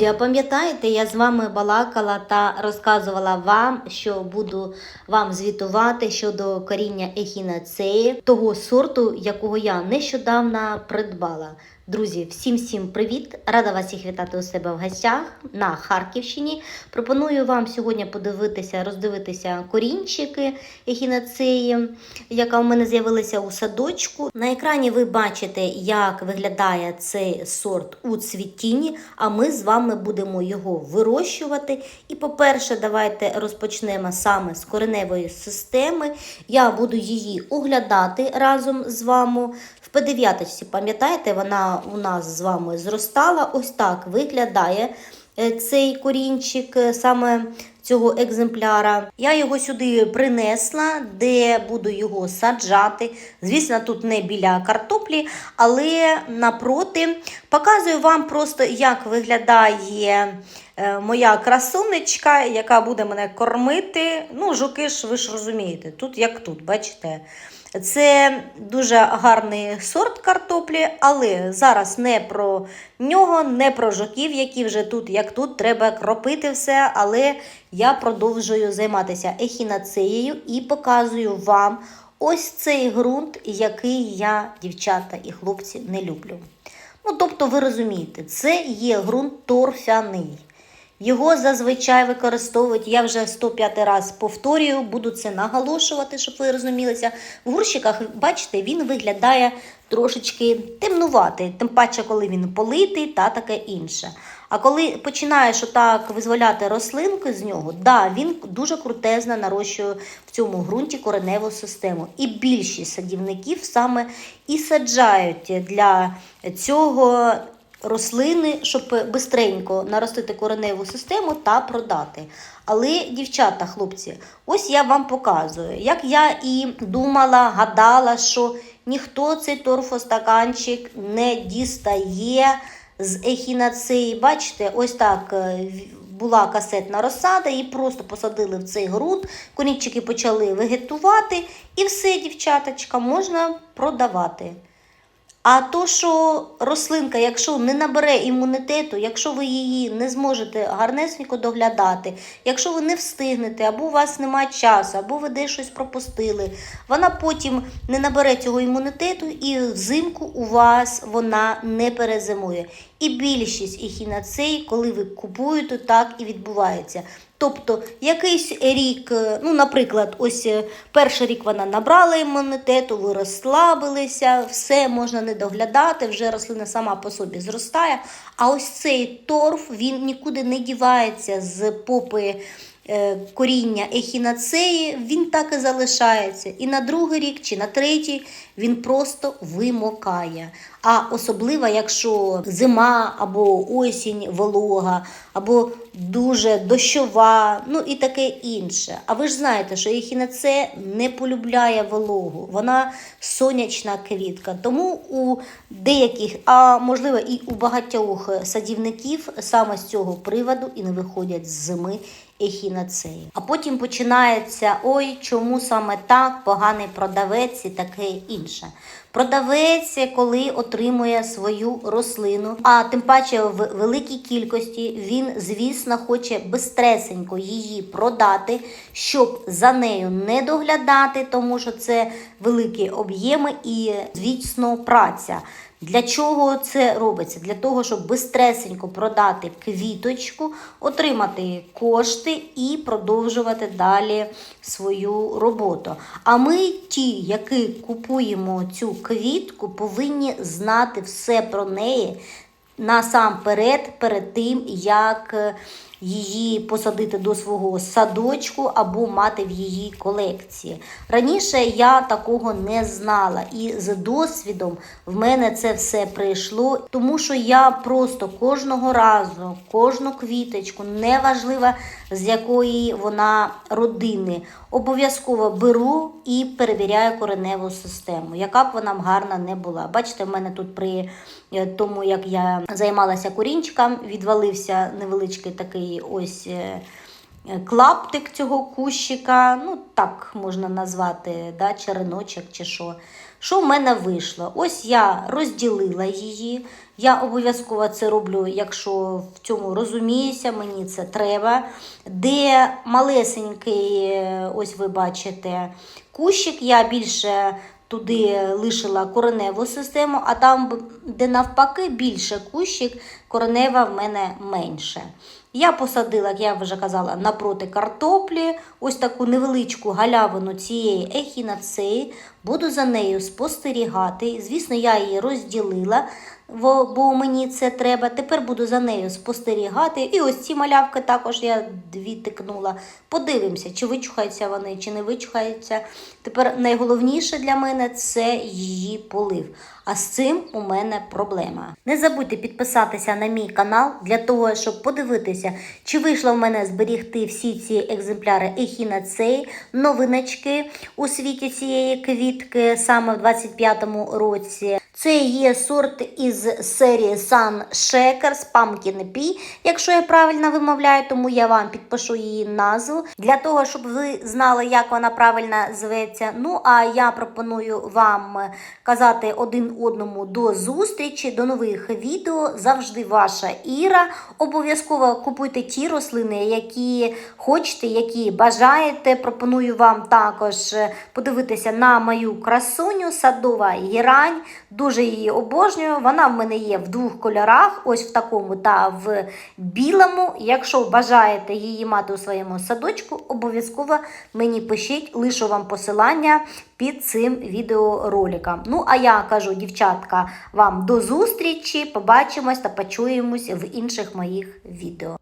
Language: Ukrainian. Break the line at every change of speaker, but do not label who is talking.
Друзі, а пам'ятаєте, я з вами балакала та розказувала вам, що буду вам звітувати щодо коріння ехінацеї, того сорту, якого я нещодавно придбала. Друзі, всім всім привіт! Рада вас всіх вітати у себе в гостях на Харківщині. Пропоную вам сьогодні подивитися, роздивитися корінчики ехінацеї, яка у мене з'явилася у садочку. На екрані ви бачите, як виглядає цей сорт у цвітінні, а ми з вами будемо його вирощувати. І, по-перше, давайте розпочнемо саме з кореневої системи. Я буду її оглядати разом з вами. В П9, пам'ятаєте, вона у нас з вами зростала. Ось так виглядає е, цей корінчик е, саме цього екземпляра. Я його сюди принесла, де буду його саджати. Звісно, тут не біля картоплі, але напроти показую вам просто, як виглядає е, моя красунечка, яка буде мене кормити. Ну, жуки ж ви ж розумієте, тут як тут, бачите. Це дуже гарний сорт картоплі, але зараз не про нього, не про жуків, які вже тут, як тут, треба кропити все. Але я продовжую займатися ехінацеєю і показую вам ось цей ґрунт, який я, дівчата і хлопці, не люблю. Ну, тобто, ви розумієте, це є ґрунт торфяний. Його зазвичай використовують, я вже 105 раз повторюю, буду це наголошувати, щоб ви розумілися. В горщиках, бачите, він виглядає трошечки темнуватий, тим паче, коли він политий та таке інше. А коли починаєш отак визволяти рослинки з нього, да, він дуже крутезно нарощує в цьому ґрунті кореневу систему. І більшість садівників саме і саджають для цього рослини, щоб бистренько наростити кореневу систему та продати. Але, дівчата, хлопці, ось я вам показую, як я і думала, гадала, що ніхто цей торфостаканчик не дістає з ехінацеї. Бачите, ось так е, була касетна розсада, її просто посадили в цей ґрунт, корінчики почали вегетувати, і все, дівчаточка, можна продавати. А то, що рослинка, якщо не набере імунітету, якщо ви її не зможете гарнесенько доглядати, якщо ви не встигнете, або у вас немає часу, або ви десь щось пропустили, вона потім не набере цього імунітету і взимку у вас вона не перезимує. І більшість ехінацей, коли ви купуєте, так і відбувається. Тобто якийсь рік, е, ну, наприклад, ось е, перший рік вона набрала імунітету, ви розслабилися, все можна не доглядати, вже рослина сама по собі зростає. А ось цей торф він нікуди не дівається з попи коріння ехінацеї, він так і залишається. І на другий рік чи на третій він просто вимокає. А особливо, якщо зима або осінь волога, або дуже дощова, ну і таке інше. А ви ж знаєте, що ехінацея не полюбляє вологу, вона сонячна квітка. Тому у деяких, а можливо і у багатьох садівників саме з цього приводу і не виходять з зими ехінацеї. А потім починається: ой, чому саме так, поганий продавець і таке інше. Продавець, коли отримує свою рослину, а тим паче в великій кількості він, звісно, хоче безстресенько її продати, щоб за нею не доглядати, тому що це великі об'єми і, звісно, праця. Для чого це робиться? Для того, щоб безстресенько продати квіточку, отримати кошти і продовжувати далі свою роботу. А ми, ті, які купуємо цю квітку, повинні знати все про неї насамперед, перед тим, як е, її посадити до свого садочку або мати в її колекції. Раніше я такого не знала, і з досвідом в мене це все прийшло, тому що я просто кожного разу, кожну квіточку, неважливо з якої вона родини, обов'язково беру і перевіряю кореневу систему, яка б вона гарна не була. Бачите, в мене тут при е, тому, як я займалася корінчиком, відвалився невеличкий такий ось. е, Клаптик цього кущика, ну так можна назвати, да, череночок чи що. Що в мене вийшло? Ось я розділила її. Я обов'язково це роблю, якщо в цьому розуміюся, мені це треба. Де малесенький, е, ось ви бачите, кущик, я більше туди лишила кореневу систему, а там, де навпаки більше кущик, коренева в мене менше. Я посадила, як я вже казала, напроти картоплі, ось таку невеличку галявину цієї ехінацеї. Буду за нею спостерігати. Звісно, я її розділила, бо мені це треба. Тепер буду за нею спостерігати. І ось ці малявки також я дві тикнула. Подивимося, чи вичухаються вони, чи не вичухаються. Тепер найголовніше для мене це її полив. А з цим у мене проблема. Не забудьте підписатися на мій канал для того, щоб подивитися, чи вийшло в мене зберігти всі ці екземпляри ехінацеї, новиночки у світі цієї квітки саме в 25-му році. Це є сорт із серії Sun Shakers Pumpkin Pea, якщо я правильно вимовляю, тому я вам підпишу її назву для того, щоб ви знали, як вона правильно зветься. Ну а я пропоную вам казати один одному до зустрічі, до нових відео. Завжди ваша Іра. Обов'язково купуйте ті рослини, які хочете, які бажаєте. Пропоную вам також подивитися на мою красуню, садова гірань. Дуже її обожнюю. Вона в мене є в двох кольорах, ось в такому та в білому. Якщо бажаєте її мати у своєму садочку, обов'язково мені пишіть, лишу вам посилання під цим відеороликом. Ну, а я кажу, дівчатка, вам до зустрічі. Побачимось та почуємось в інших моїх відео.